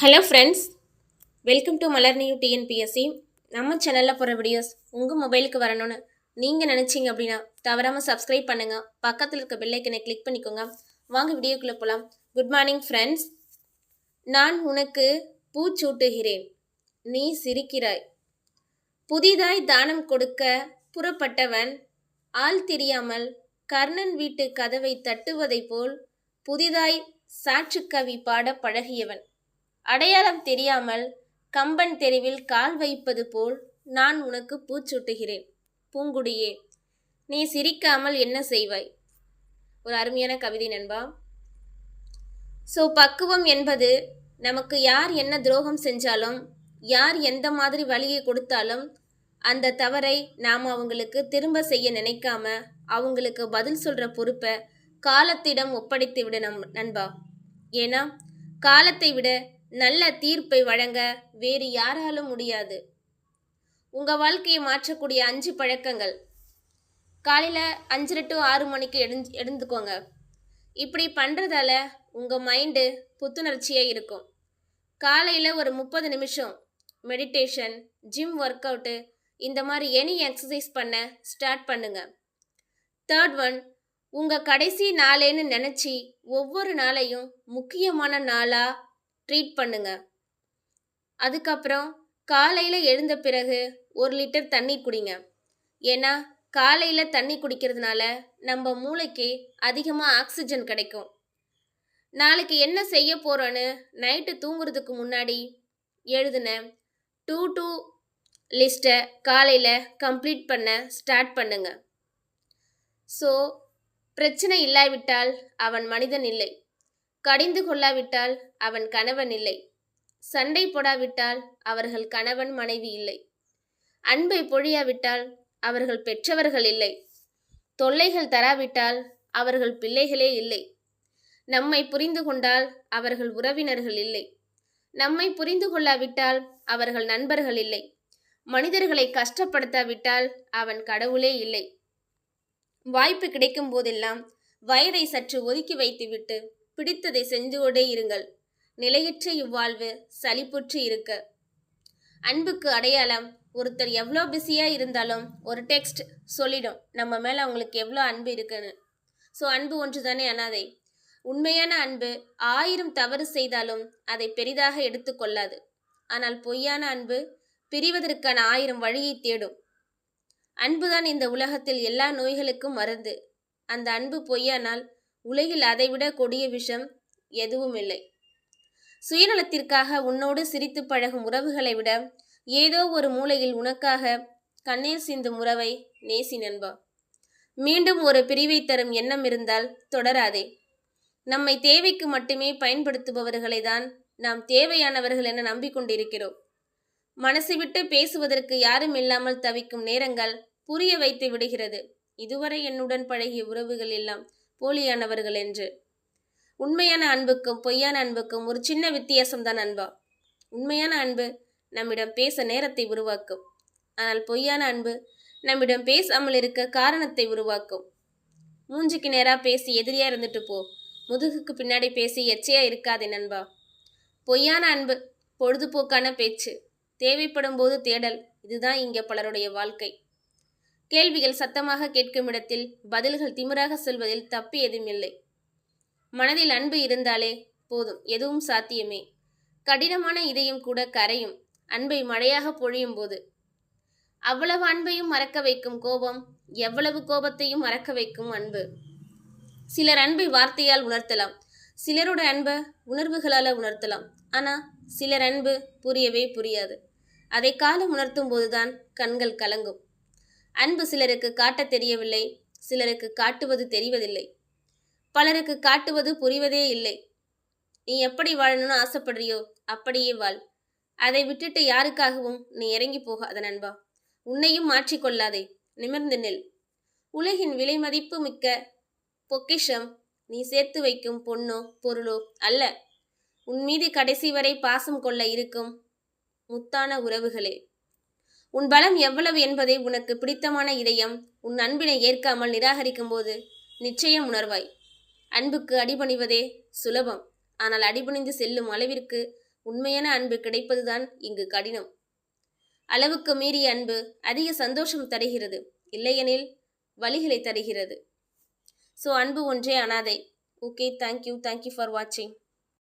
Hello friends welcome to Malar new TNPSC நம்ம சேனலில் போகிற வீடியோஸ் உங்கள் மொபைலுக்கு வரணும்னு நீங்கள் நினச்சிங்க அப்படின்னா தவறாமல் சப்ஸ்கிரைப் பண்ணுங்கள் பக்கத்தில் இருக்க பெல்லைக்கனை கிளிக் பண்ணிக்கோங்க. வாங்க வீடியோக்குள்ளே போகலாம் குட் மார்னிங் ஃப்ரெண்ட்ஸ் நான் உனக்கு பூச்சூட்டுகிறேன் நீ சிரிக்கிறாய். புதிதாய் தானம் கொடுக்க புறப்பட்டவன் ஆள் தெரியாமல் கர்ணன் வீட்டு கதவை தட்டுவதைப் போல் புதிதாய் சாற்றுக்கவி பாட பழகியவன். அடையாளம் தெரியாமல் கம்பன் தெருவில் கால் வைப்பது போல் நான் உனக்கு பூச்சூட்டுகிறேன். பூங்குடியே நீ சிரிக்காமல் என்ன செய்வாய்? ஒரு அருமையான கவிதை நண்பா. ஸோ பக்குவம் என்பது நமக்கு யார் என்ன துரோகம் செஞ்சாலும் யார் எந்த மாதிரி வழியை கொடுத்தாலும் அந்த தவறை நாம் அவங்களுக்கு திரும்ப செய்ய நினைக்காம அவங்களுக்கு பதில் சொல்கிற பொறுப்பை காலத்திடம் ஒப்படைத்து விட நம் நண்பா. ஏன்னா காலத்தை விட நல்ல தீர்ப்பை வழங்க வேறு யாராலும் முடியாது. உங்கள் வாழ்க்கையை மாற்றக்கூடிய அஞ்சு பழக்கங்கள். காலையில் அஞ்சரை டு ஆறு மணிக்கு எழுந்து எழுந்துக்கோங்க. இப்படி பண்ணுறதால உங்கள் மைண்டு புத்துணர்ச்சியாக இருக்கும். காலையில் ஒரு முப்பது நிமிஷம் மெடிடேஷன் ஜிம் ஒர்க் அவுட்டு இந்த மாதிரி எனி எக்ஸசைஸ் பண்ண ஸ்டார்ட் பண்ணுங்க. தேர்ட் ஒன் உங்கள் கடைசி நாளேன்னு நினச்சி ஒவ்வொரு நாளையும் முக்கியமான நாளாக ட்ரீட் பண்ணுங்க. அதுக்கப்புறம் காலையில் எழுந்த பிறகு ஒரு லிட்டர் தண்ணி குடிங்க. ஏன்னா காலையில் தண்ணி குடிக்கிறதுனால நம்ம மூளைக்கு அதிகமாக ஆக்சிஜன் கிடைக்கும். நாளைக்கு என்ன செய்ய போகிறோன்னு நைட்டு தூங்குறதுக்கு முன்னாடி எழுதின டூ டூ லிஸ்ட்டை காலையில் கம்ப்ளீட் பண்ண ஸ்டார்ட் பண்ணுங்க. ஸோ பிரச்சனை இல்லாவிட்டால் அவன் மனிதன் இல்லை. கடிந்து கொள்ளாவிட்டால் அவன் கணவன் இல்லை. சண்டை போடாவிட்டால் அவர்கள் கணவன் மனைவி இல்லை. அன்பை பொழியாவிட்டால் அவர்கள் பெற்றவர்கள் இல்லை. தொல்லைகள் தராவிட்டால் அவர்கள் பிள்ளைகளே இல்லை. நம்மை புரிந்து கொண்டால் அவர்கள் உறவினர்கள் இல்லை. நம்மை புரிந்து கொள்ளாவிட்டால் அவர்கள் நண்பர்கள் இல்லை. மனிதர்களை கஷ்டப்படுத்தாவிட்டால் அவன் கடவுளே இல்லை. வாய்ப்பு கிடைக்கும் போதெல்லாம் வயதை சற்று ஒதுக்கி வைத்துவிட்டு பிடித்ததை செஞ்சு கொண்டே இருங்கள். நிலையற்ற இவ்வாழ்வு சலிப்புற்று இருக்க. அன்புக்கு அடையாளம் ஒருத்தர் எவ்வளோ பிஸியாக இருந்தாலும் ஒரு டெக்ஸ்ட் சொல்லிடும். நம்ம மேலே அவங்களுக்கு எவ்வளோ அன்பு இருக்குன்னு. ஸோ அன்பு ஒன்று தானே அனாதை? உண்மையான அன்பு ஆயிரம் தவறு செய்தாலும் அதை பெரிதாக எடுத்துக்கொள்ளாது ஆனால் பொய்யான அன்பு பிரிவதற்கான ஆயிரம் வழியை தேடும். அன்புதான் இந்த உலகத்தில் எல்லா நோய்களுக்கும் மருந்து. அந்த அன்பு பொய்யானால் உலகில் அதைவிட கொடிய விஷம் எதுவும் இல்லை சுயநலத்திற்காக உன்னோடு சிரித்து பழகும் உறவுகளை விட ஏதோ ஒரு மூலையில் உனக்காக கண்ணீர் சிந்தும் உறவை நேசி நண்பா. மீண்டும் ஒரு பிரிவை தரும் எண்ணம் இருந்தால் தொடராதே. நம்மை தேவைக்கு மட்டுமே பயன்படுத்துபவர்களை தான் நாம் தேவையானவர்கள் என நம்பிக்கொண்டிருக்கிறோம். மனசு விட்டு பேசுவதற்கு யாரும் இல்லாமல் தவிக்கும் நேரங்கள் புரிய வைத்து விடுகிறது. இதுவரை என்னுடன் பழகிய உறவுகள் எல்லாம் போலியானவர்கள் என்று. உண்மையான அன்புக்கும் பொய்யான அன்புக்கும் ஒரு சின்ன வித்தியாசம்தான் அன்பா. உண்மையான அன்பு நம்மிடம் பேச நேரத்தை உருவாக்கும். ஆனால் பொய்யான அன்பு நம்மிடம் பேசாமல் இருக்க காரணத்தை உருவாக்கும். மூஞ்சிக்கு நேராக பேசி எதிரியா இருந்துட்டு போ. முதுகுக்கு பின்னாடி பேசி எச்சையா இருக்காதே நண்பா. பொய்யான அன்பு பொழுதுபோக்கான பேச்சு. தேவைப்படும் போது தேடல். இதுதான் இங்கே பலருடைய வாழ்க்கை. கேள்விகள் சத்தமாக கேட்கும் இடத்தில் பதில்கள் திமிராக சொல்வதில் தப்பு எதுவும் இல்லை. மனதில் அன்பு இருந்தாலே போதும் எதுவும் சாத்தியமே. கடினமான இதயம் கூட கரையும் அன்பை மழையாக பொழியும் போது. அவ்வளவு அன்பையும் மறக்க வைக்கும் கோபம் எவ்வளவு கோபத்தையும் மறக்க வைக்கும் அன்பு. சிலர் அன்பை வார்த்தையால் உணர்த்தலாம் சிலரோட அன்பை உணர்வுகளால் உணர்த்தலாம். ஆனால் சிலர் அன்பு புரியவே புரியாது. அதை காலம் உணர்த்தும் போதுதான் கண்கள் கலங்கும். அன்பு சிலருக்கு காட்டத் தெரியவில்லை சிலருக்கு காட்டுவது தெரிவதில்லை. பலருக்கு காட்டுவது புரிவதே இல்லை. நீ எப்படி வாழணும்னு ஆசைப்படுறியோ அப்படியே வாழ். அதை விட்டுட்டு யாருக்காகவும் நீ இறங்கி போகாத நண்பா உன்னையும் மாற்றிக்கொள்ளாதே நிமிர்ந்து நில். உலகின் விலை மதிப்பு மிக்க பொக்கிஷம் நீ சேர்த்து வைக்கும் பொண்ணோ பொருளோ அல்ல. உன் மீது கடைசி வரை பாசம் கொள்ள இருக்கும் முத்தான உறவுகளே. உன் பலம் எவ்வளவு என்பதை உனக்கு பிடித்தமான இதயம் உன் அன்பினை ஏற்காமல் நிராகரிக்கும் போது நிச்சயம் உணர்வாய். அன்புக்கு அடிபணிவதே சுலபம். ஆனால் அடிபணிந்து செல்லும் அளவிற்கு உண்மையான அன்பு கிடைப்பதுதான் இங்கு கடினம். அளவுக்கு மீறிய அன்பு அதிக சந்தோஷம் தருகிறது. இல்லையெனில் வழிகளை தருகிறது. ஸோ அன்பு ஒன்றே அனாதை. ஓகே தேங்க்யூ தேங்க்யூ ஃபார் வாட்சிங்